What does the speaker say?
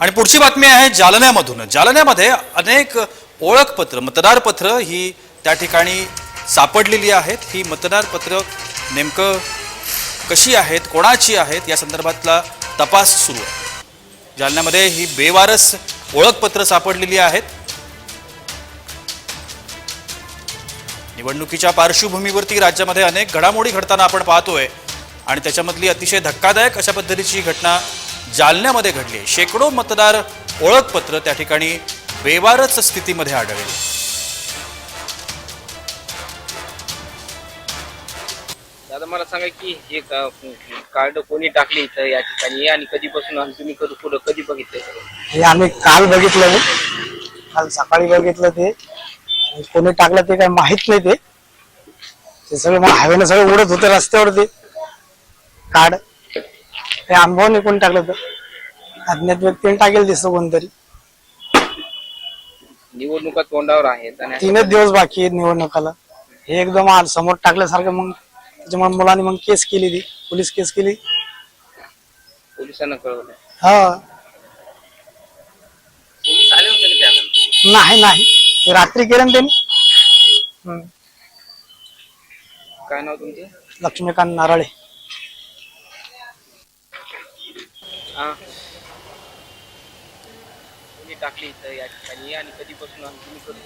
आणि पुढची बातमी आहे जालन्यामधून. जालन्यामध्ये अनेक ओळखपत्र मतदारपत्र ही त्या ठिकाणी सापडलेली आहेत. ही मतदारपत्र नेमकं कशी आहेत कोणाची आहेत या संदर्भातला तपास सुरू आहे. जालन्यामध्ये ही बेवारस ओळखपत्र सापडलेली आहेत. निवडणुकीच्या पार्श्वभूमीवरती राज्यामध्ये अनेक घडामोडी घडताना आपण पाहतोय आणि त्याच्यामधली अतिशय धक्कादायक अशा पद्धतीची घटना जालन्यामध्ये घडली शेकडो मतदार ओळखपत्र त्या ठिकाणी बेवारच स्थितीमध्ये आढळले. दादा मला सांगा की हे कार्ड कोणी टाकले इथं या ठिकाणी? आणि कधीपासून आणि तुम्ही कधी पुढं कधी बघितलंय? सगळं? हे आम्ही काल बघितलं काल सकाळी बघितलं ते. आणि कोणी टाकलं ते काही माहीत नाही ते. ते सगळं मग हवेनं सगळं उडत होतं रस्त्यावर ते कार्ड ते अनुभव कोणी टाकलं तर अज्ञात व्यक्तीने टाकेल दिसतं कोणतरी. निवडणुका तोंडावर आहेत आणि तीनच दिवस बाकी आहेत निवडणुकाला. हे एकदम समोर टाकल्यासारखं मग त्याच्यामुळे मुलांनी मग केस केली ती. पोलीस केस केली. पोलिसांना कळवलं. हा. पोलीस आले होते ना त्यावेळेला? नाही नाही. रात्री केलं ना त्यांनी. हम्म. काय नाव तुमचे? लक्ष्मीकांत नारळे. हा. टाकली इथं या ठिकाणी आणि कधीपासून आम्ही तुम्ही करू?